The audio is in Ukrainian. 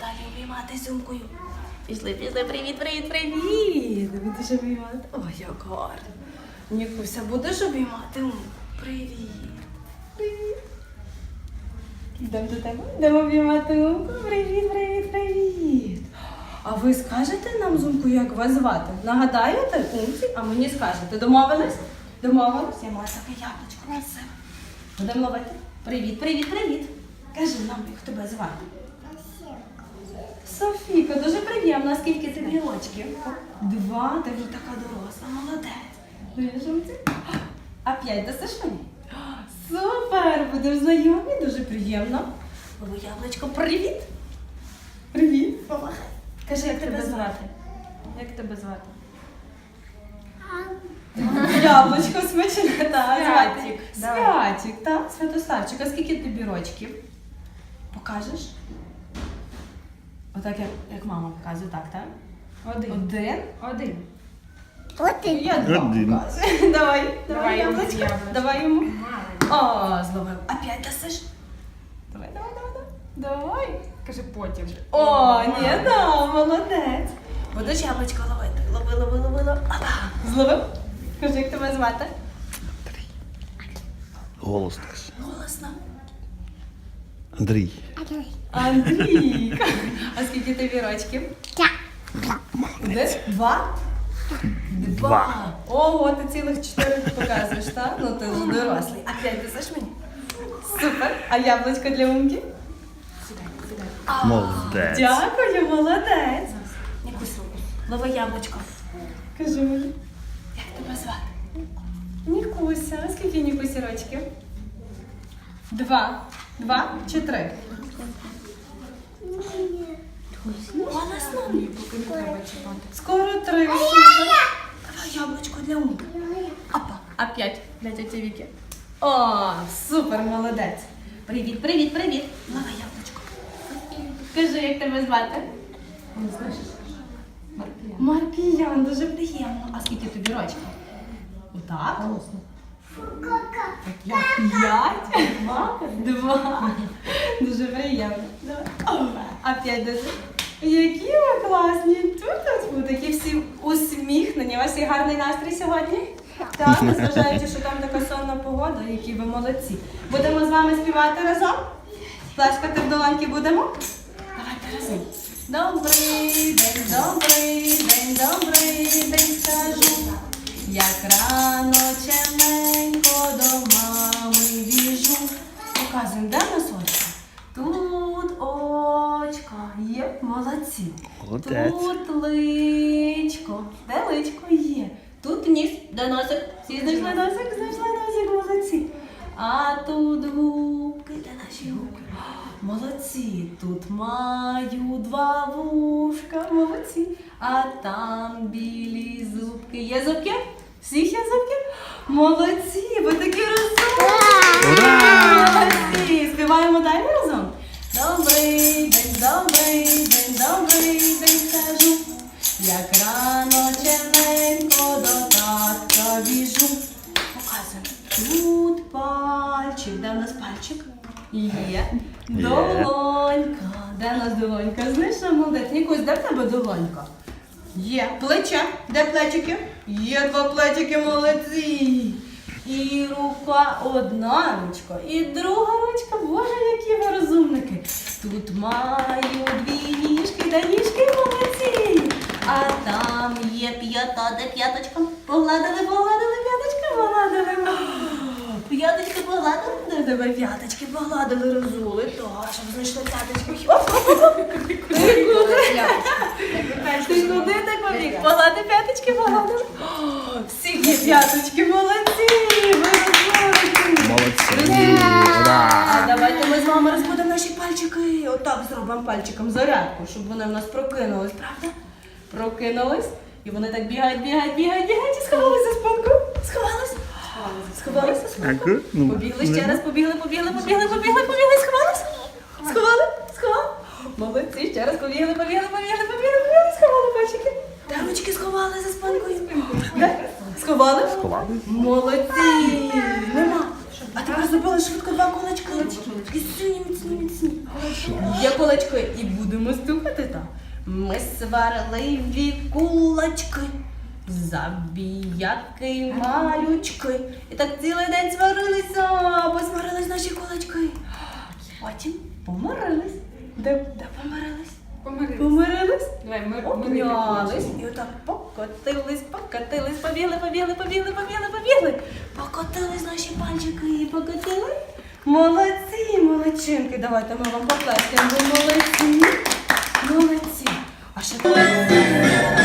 далі обіймати зюмкою. Пішли, пішли, привіт, привіт, привіт. Будеш обіймати? Ой, як гарно. Нікуся, будеш обіймати? Привіт. Привіт. Йдемо до тебе. Йдемо обіймати Умку. Привіт, привіт, привіт. А ви скажете нам, Зумку, як вас звати? Нагадаєте Умці, а мені скажете. Домовились? Домовились? Я маю таке яблучко на себе. Будемо ловити. Привіт, привіт, привіт. Кажи нам, як тебе звати. Софіка, дуже приємно. Скільки тобі рочків? Два, ти вже така доросла, молодець. А п'ять дасиш мені? Супер! Будемо знайомі, дуже приємно. Лови яблучко, привіт! Привіт! Помахай. Кажи, як тебе звати? Як тебе звати? Яблучко смачне, так. Святик. Святик, так, Святославчик. А скільки тобі рочків? Покажеш? Отак, як, як мама показує, так, так? Один. Один? Один. Я два Один. показую. Давай, давай Давай йому яблучко. яблучко. Давай йому. О, зловив. А п'ять дасиш? Давай, давай, давай, давай. Давай. Кажи потім. О, ні, да, молодець. Будеш яблучко ловити. Лови, лови, лови, лови. Опа. Зловив? Кажи, як тебе звати? Голос так. Голосно. Андрій. Андрійка. А скільки тобі рочків? Де? Два? Два. Ого, ти цілих чотири показуєш, так? Ну ти вже дорослий. А п'ять дасиш мені? Супер. А яблучко для умки? Молодець. Дякую, молодець. Нікусь руку. Лови яблучко. Кажи мені. Як тебе звати? Нікуся. Скільки Нікусі рочків? Два. Два чи три? Голосно. Поки не треба чіпати. Скоро три. Давай яблучко для умки. Опа. А п'ять для тіті Віки. О, супер, молодець. Привіт, привіт, привіт. Лови яблучко. Кажи, як тебе звати? Не знаєш? Маркіян. Маркіян, дуже приємно. А скільки тобі рочків? Отак? Голосно. Я п'ять? Два? Два. Дуже приємно. А п'ять десять. Які ви класні! Тут тут такі всі усміхнені. У вас є гарний настрій сьогодні? Так, незважаючи, що там така сонна погода, які ви молодці. Будемо з вами співати разом? Плескати в долоньки будемо? Давайте разом. Добрий день, добрий день, добрий день скажу. Як рано чемненько до мами біжу. Показуємо, де нас? Тут очко є, молодці. Молодець. Тут личко, де личко є. Тут ніс, де носик. Всі знайшли носик, знайшли носик, молодці. А тут губки, де наші губки? Молодці, тут маю два вушка, молодці. А там білі зубки. Є зубки? Всіх є зубки? Молодці, ви такі розумні. Молодці! Співаємо далі разом. Добрий день, добрий день, добрий день скажу. Як рано чемненько до татка біжу. Показуємо. Тут пальчик. Де в нас пальчик? Є. Долонька. Де в нас долонька? Знайшла молодець. Нікусь, де в тебе долонька? Є. Плече. Де плечики? Є два плечики, молодці. І рука одна ручка, і друга ручка. Боже, які ви розумники. Тут маю дві ніжки, де ніжки молодці. А там є п'ята, де п'яточка. Погладили, погладили, п'яточка, погладили. П'яточки погладили, де тебе п'яточки погладили, розули. Так, щоб знайшли п'яточки. Пальчиком зарядку, щоб вони в нас прокинулись, правда? Прокинулись. І вони так бігають, бігають, бігають, бігають і сховались за спинку. Сховались? За спинку. Ну, Побігли ще ну. раз, побігли, побігли, побігли, побігли, побігли, сховались? Сховали? Сховали? Молодці, ще раз побігли, побігли, побігли, побігли, побігли, сховали пальчики. Та ручки сховали за спинкою. Сховали? Сховали. Молодці! А тепер зробили швидко два кулачки. І сині, міцні, міцні. Є кулачки і будемо стукати так. Ми сварливі кулачки. Забіяки малючки. І так цілий день сварилися, бо сварились наші кулачки. Потім помирились. Де, де помирились? Помирились. Помирились. Давай, ми Обнялись і отак покотились, покотились, побігли, побігли, побігли, побігли, побігли. Покотились наші пальчики, покотили. Молодці, молодчинки. Давайте ми вам поплескаємо. Ви молодці. Молодці. А ще молодці.